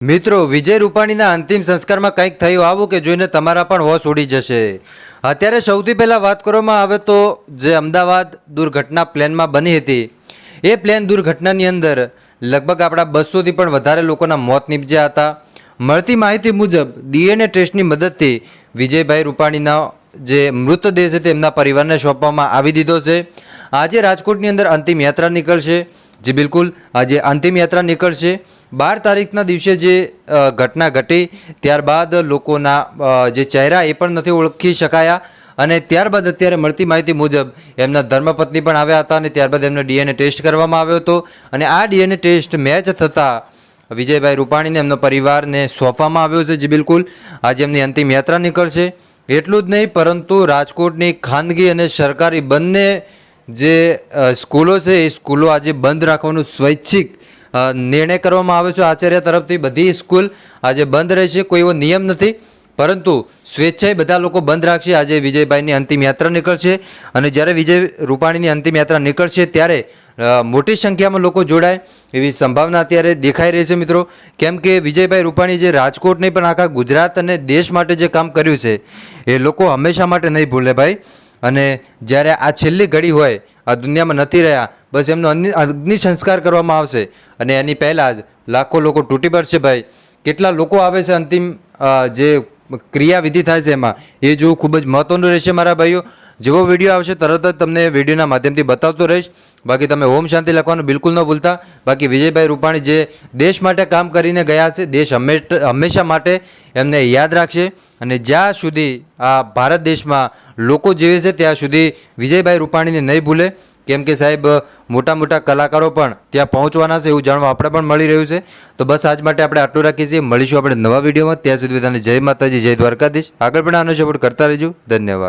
મિત્રો, વિજય રૂપાણીના અંતિમ સંસ્કારમાં કંઈક થયું, આવું કે જોઈને તમારા પણ હોશ ઉડી જશે. અત્યારે સૌથી પહેલાં વાત કરવામાં આવે તો જે અમદાવાદ દુર્ઘટના પ્લેનમાં બની હતી. એ પ્લેન દુર્ઘટનાની અંદર લગભગ આપણા બસોથી પણ વધારે લોકોના મોત નીપજ્યા હતા. મળતી માહિતી મુજબ, ડીએનએ ટેસ્ટની મદદથી વિજયભાઈ રૂપાણીના જે મૃતદેહ છે તેમના પરિવારને સોંપવામાં આવી દીધો છે. આજે રાજકોટની અંદર અંતિમ યાત્રા નીકળશે. જે બિલકુલ, આજે અંતિમ યાત્રા નીકળશે. બાર તારીખના દિવસે જે ઘટના ઘટી, ત્યારબાદ લોકોના જે ચહેરા એ પણ નથી ઓળખી શકાયા અને ત્યારબાદ અત્યારે મળતી માહિતી મુજબ એમના ધર્મપત્ની પણ આવ્યા હતા અને ત્યારબાદ એમનો ડીએનએ ટેસ્ટ કરવામાં આવ્યો હતો અને આ ડીએનએ ટેસ્ટ મેચ થતાં વિજયભાઈ રૂપાણીને એમનો પરિવારને સોંપવામાં આવ્યો છે જે બિલકુલ. આજે એમની અંતિમ યાત્રા નીકળશે. એટલું જ નહીં, પરંતુ રાજકોટની ખાનગી અને સરકારી બંને જે સ્કૂલો છે, એ સ્કૂલો આજે બંધ રાખવાનું સ્વૈચ્છિક નિર્ણય કરવામાં આવ્યો છે આચાર્ય તરફથી. બધી સ્કૂલ આજે બંધ રહેશે કોઈ એવો નિયમ નથી. પરંતુ સ્વેચ્છાએ બધા લોકો બંધ રાખશે. આજે વિજયભાઈની અંતિમ યાત્રા નીકળશે અને જ્યારે વિજય રૂપાણીની અંતિમ યાત્રા નીકળશે ત્યારે મોટી સંખ્યામાં લોકો જોડાય એવી સંભાવના અત્યારે દેખાઈ રહી છે મિત્રો. કેમ કે વિજયભાઈ રૂપાણી જે રાજકોટ નહીં પણ આખા ગુજરાત અને દેશ માટે જે કામ કર્યું છે, એ લોકો હંમેશા માટે નહીં ભૂલે ભાઈ. અને જ્યારે આ છેલ્લી ઘડી હોય, આ દુનિયામાં નથી રહ્યા બસ એમનો અગ્નિ સંસ્કાર કરવામાં આવશે. અને એની પહેલાં જ લાખો લોકો તૂટી પડશે ભાઈ. કેટલા લોકો આવે છે અંતિમ જે ક્રિયાવિધિ થાય છે એમાં, એ જોવું ખૂબ જ મહત્ત્વનું રહેશે મારા ભાઈઓ. જેવો વીડિયો આવશે તરત જ તમને વિડીયોના માધ્યમથી બતાવતો રહીશ. બાકી તમે ઓમ શાંતિ લખવાનું બિલકુલ ન ભૂલતા. બાકી વિજયભાઈ રૂપાણી જે દેશ માટે કામ કરીને ગયા છે, દેશ હંમે- હંમેશા માટે એમને યાદ રાખશે. અને જ્યાં સુધી આ ભારત દેશમાં લોકો જીવે છે, ત્યાં સુધી વિજયભાઈ રૂપાણીને નહીં ભૂલે. કેમ કે સાહેબ મોટા મોટા કલાકારો પણ ત્યાં પહોંચવાના છે એવું જાણવા આપણે પણ મળી રહ્યું છે. તો બસ આજ માટે આપણે આટલું રાખીએ છીએ. મળીશું આપણે નવા વિડીયોમાં. ત્યાં સુધી બધાને જય માતાજી, જય દ્વારકાધીશ. આગળ પણ આનો સપોર્ટ કરતા રહેજો. ધન્યવાદ.